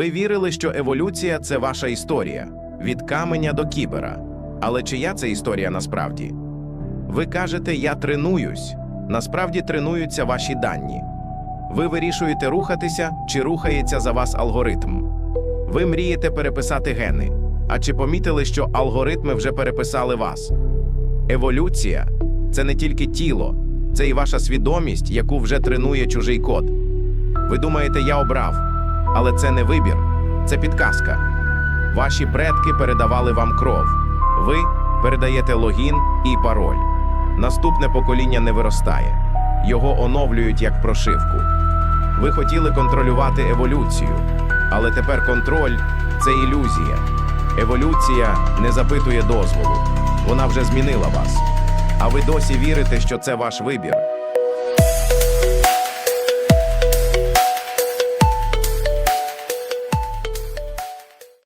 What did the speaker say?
вірили, що еволюція це ваша історія від каменя до кібера. Але чия це історія насправді? Ви кажете, я тренуюсь. Насправді тренуються ваші дані. Ви вирішуєте рухатися чи рухається за вас алгоритм. Ви мрієте переписати гени. А чи помітили, що алгоритми вже переписали вас? Еволюція це не тільки тіло, це і ваша свідомість, яку вже тренує чужий код. Ви думаєте, я обрав, але це не вибір, це підказка. Ваші предки передавали вам кров. Ви передаєте логін і пароль. Наступне покоління не виростає, його оновлюють як прошивку. Ви хотіли контролювати еволюцію, але тепер контроль це ілюзія. Еволюція не запитує дозволу, вона вже змінила вас. А ви досі вірите, що це ваш вибір.